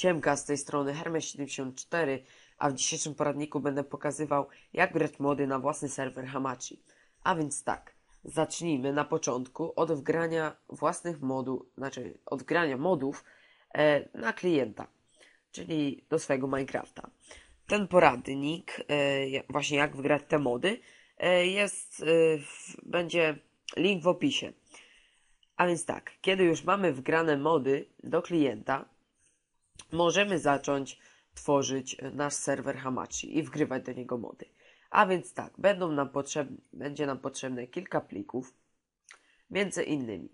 Siemka, z tej strony Hermes74, a w dzisiejszym poradniku będę pokazywał, jak grać mody na własny serwer Hamachi. A więc tak, zacznijmy na początku od wgrania własnych modów, znaczy od wgrania modów e, na klienta, czyli do swojego Minecrafta. Ten poradnik, e, właśnie jak wgrać te mody, e, jest, e, w, będzie link w opisie. A więc tak, kiedy już mamy wgrane mody do klienta, możemy zacząć tworzyć nasz serwer Hamachi i wgrywać do niego mody. A więc tak, będą nam potrzebne, będzie nam potrzebne kilka plików, między innymi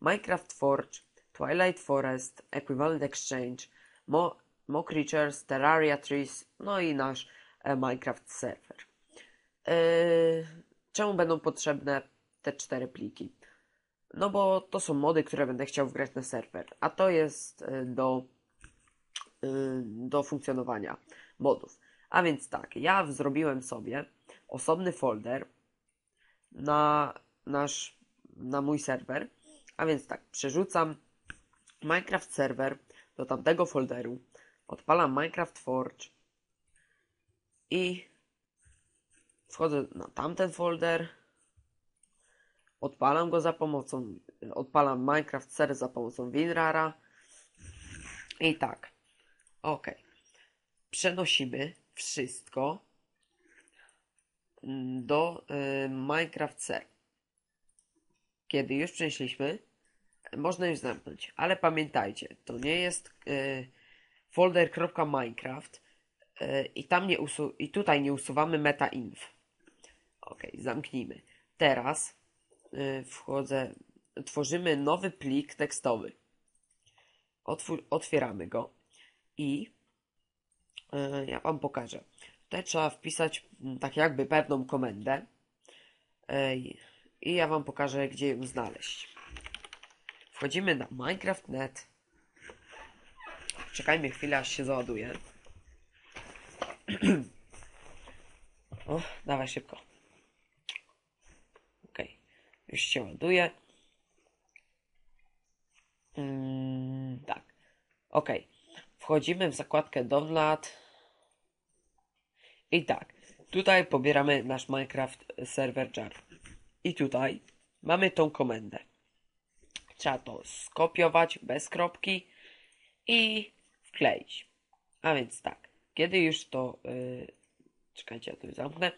Minecraft Forge, Twilight Forest, Equivalent Exchange, Mo, Mo Creatures, Terraria Trees, no i nasz e, Minecraft serwer. E, czemu będą potrzebne te cztery pliki? No bo to są mody, które będę chciał wgrać na serwer, a to jest e, do do funkcjonowania modów. A więc tak, ja zrobiłem sobie osobny folder na nasz, na mój serwer. A więc tak, przerzucam Minecraft serwer do tamtego folderu, odpalam Minecraft Forge i wchodzę na tamten folder, odpalam go za pomocą, odpalam Minecraft serwer za pomocą WinRara i tak, Ok. Przenosimy wszystko do y, Minecraft Ser. Kiedy już przenieśliśmy, można już zamknąć. Ale pamiętajcie, to nie jest y, folder.minecraft y, i tam nie usu i tutaj nie usuwamy metainf. Ok, zamknijmy. Teraz wchodzę, tworzymy nowy plik tekstowy. Otwieramy go i yy, ja Wam pokażę. Tutaj trzeba wpisać mm, tak jakby pewną komendę yy, i ja Wam pokażę, gdzie ją znaleźć. Wchodzimy na Minecraft.net. Czekajmy chwilę, aż się załaduje. o, dawaj szybko. Ok, już się ładuje. Mm, tak, ok. Wchodzimy w zakładkę Download. I tak, tutaj pobieramy nasz Minecraft Server Jar. I tutaj mamy tą komendę. Trzeba to skopiować bez kropki i wkleić. A więc tak, kiedy już to... Yy, czekajcie, ja tu zamknę.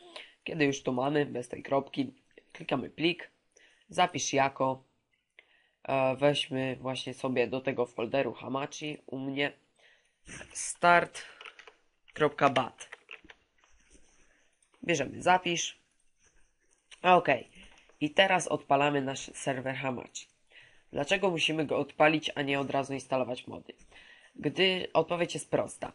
Kiedy już to mamy, bez tej kropki, klikamy plik, zapisz jako, e, weźmy właśnie sobie do tego folderu Hamachi u mnie start.bat. Bierzemy zapisz. Ok. I teraz odpalamy nasz serwer Hamachi. Dlaczego musimy go odpalić, a nie od razu instalować mody? Gdy odpowiedź jest prosta.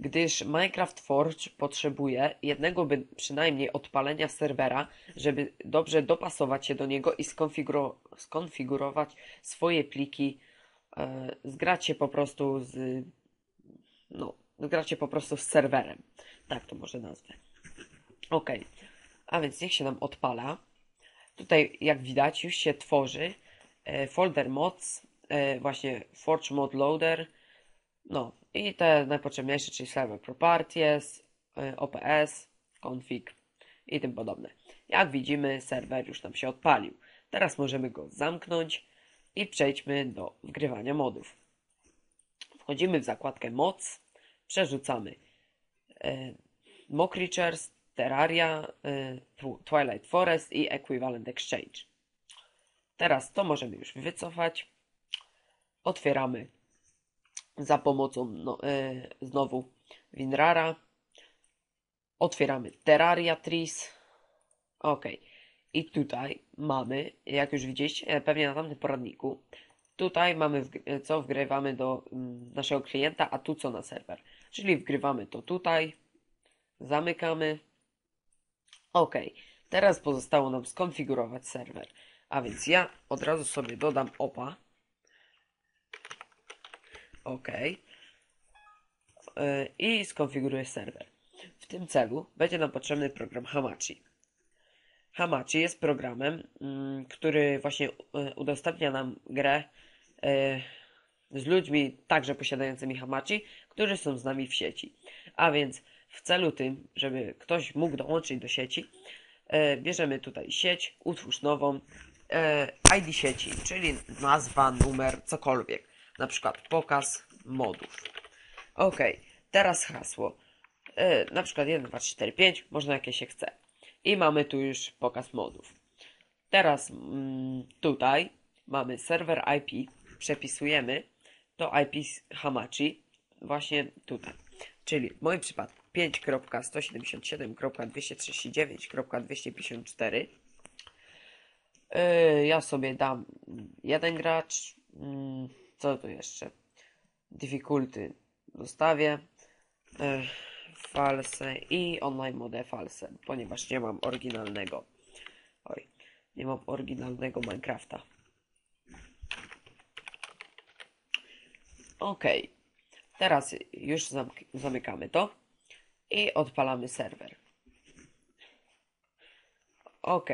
Gdyż Minecraft Forge potrzebuje jednego by przynajmniej odpalenia serwera, żeby dobrze dopasować się do niego i skonfiguro skonfigurować swoje pliki, e, zgrać się po prostu z no, gracie po prostu z serwerem. Tak to może nazwę. Ok, a więc niech się nam odpala. Tutaj, jak widać, już się tworzy e, folder mods, e, właśnie Forge Mod Loader, no i te najpotrzebniejsze, czyli server properties, e, OPS, config i tym podobne. Jak widzimy, serwer już nam się odpalił. Teraz możemy go zamknąć i przejdźmy do wgrywania modów. Wchodzimy w zakładkę Mods, przerzucamy e, Mo Creatures, Terraria, e, Twilight Forest i Equivalent Exchange. Teraz to możemy już wycofać. Otwieramy za pomocą no, e, znowu WinRara. Otwieramy Terraria Trees. Ok. I tutaj mamy, jak już widzieliście, pewnie na tamtym poradniku, Tutaj mamy co wgrywamy do mm, naszego klienta, a tu co na serwer. Czyli wgrywamy to tutaj, zamykamy. Ok, teraz pozostało nam skonfigurować serwer. A więc ja od razu sobie dodam opa. Ok. Yy, I skonfiguruję serwer. W tym celu będzie nam potrzebny program Hamachi. Hamachi jest programem, mm, który właśnie y, udostępnia nam grę E, z ludźmi także posiadającymi Hamachi, którzy są z nami w sieci. A więc w celu tym, żeby ktoś mógł dołączyć do sieci, e, bierzemy tutaj sieć, utwórz nową, e, ID sieci, czyli nazwa, numer, cokolwiek. Na przykład pokaz modów. Ok, teraz hasło. E, na przykład 1, 2, 3, 4, 5, można jakie się chce. I mamy tu już pokaz modów. Teraz mm, tutaj mamy serwer IP, przepisujemy to IP Hamachi właśnie tutaj. Czyli w moim przypadku 5.177.239.254 Yy, ja sobie dam jeden gracz. Mm, Co tu jeszcze? Difficulty zostawię. Yy, False i online mode false, ponieważ nie mam oryginalnego. Oj, nie mam oryginalnego Minecrafta. Ok, teraz już zamykamy to i odpalamy serwer. Ok,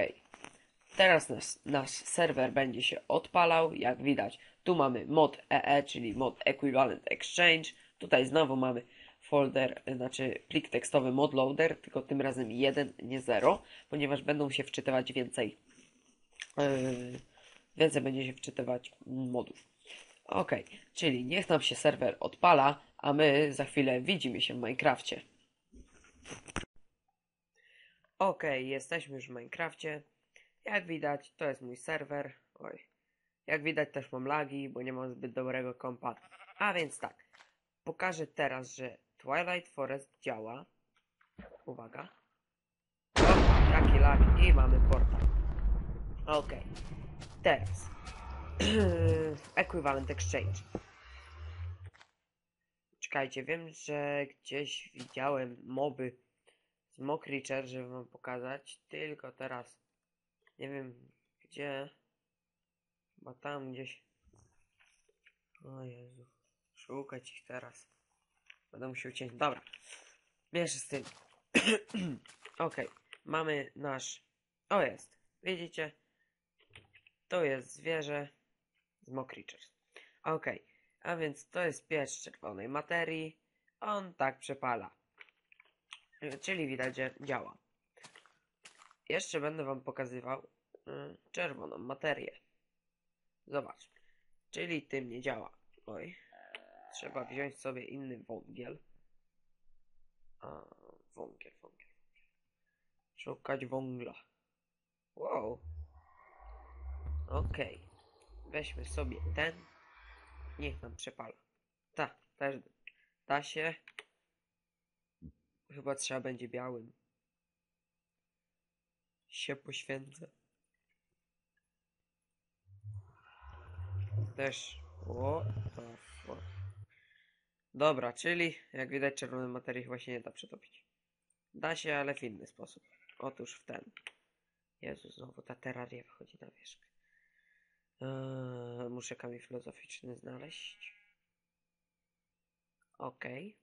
teraz nasz, nasz serwer będzie się odpalał. Jak widać, tu mamy mod EE, czyli mod Equivalent Exchange. Tutaj znowu mamy folder, znaczy plik tekstowy modloader, tylko tym razem 1, nie 0, ponieważ będą się wczytywać więcej, yy, więcej będzie się wczytywać modów. Ok, czyli niech nam się serwer odpala, a my za chwilę widzimy się w Minecrafcie. Ok, jesteśmy już w Minecrafcie. Jak widać, to jest mój serwer. Oj. Jak widać, też mam lagi, bo nie mam zbyt dobrego kompa. A więc tak, pokażę teraz, że Twilight Forest działa. Uwaga. Taki lag i mamy portal. Ok, teraz. Equivalent Exchange. Czekajcie, wiem, że gdzieś widziałem moby z Mock Creature, żeby wam pokazać, tylko teraz nie wiem gdzie, bo tam gdzieś. O Jezu, szukać ich teraz. Będę musiał cięć. Dobra, mniejszy z tym. ok, mamy nasz. O jest, widzicie? To jest zwierzę Mock Creatures. Ok, a więc to jest piecz czerwonej materii. On tak przepala. Y, Czyli widać, że działa. Jeszcze będę wam pokazywał y, czerwoną materię. Zobacz. Czyli tym nie działa. Oj. Trzeba wziąć sobie inny wągiel. A, wągiel, wągiel. Szukać węgla. Wow. Okej. Weźmy sobie ten. Niech nam przepala. Ta, też da się. Chyba trzeba będzie białym. Się poświęcę. Też. O, to. Dobra, czyli jak widać czerwony materii chyba się nie da przetopić. Da się, ale w inny sposób. Otóż w ten. Jezu, znowu ta terraria wychodzi na wierzch. Eee, muszę kamień filozoficzny znaleźć. Okej.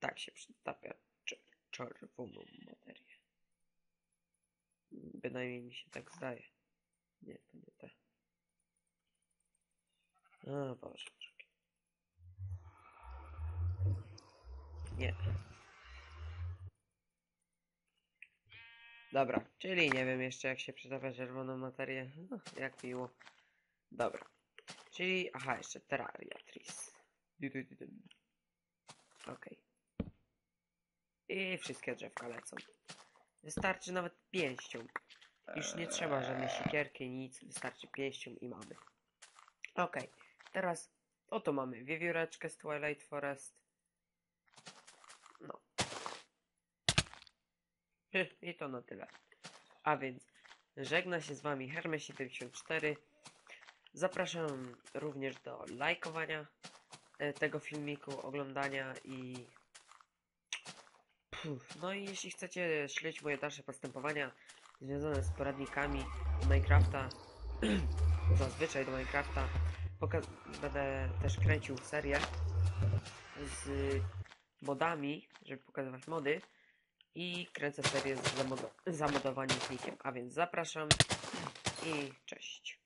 Tak się czer- czerwoną materię. Bynajmniej mi się tak zdaje. Nie, to nie te. O Boże. Nie. Dobra, czyli nie wiem jeszcze jak się przytapia czerwoną materię. No, jak miło. Dobra. Czyli, aha, jeszcze Terraria Tris. Okej. I wszystkie drzewka lecą. Wystarczy nawet pięścią. Już nie trzeba żadnej siekierki, nic. Wystarczy pięścią i mamy. Okej. Teraz oto mamy wiewióreczkę z Twilight Forest. I to na tyle. A więc żegna się z wami Hermes74. Zapraszam również do lajkowania e, tego filmiku, oglądania i no i jeśli chcecie śledzić moje dalsze postępowania związane z poradnikami Minecrafta, zazwyczaj do Minecrafta, będę też kręcił serię z modami, żeby pokazywać mody i kręcę serię z zamod- zamodowaniem klikiem, a więc zapraszam i cześć.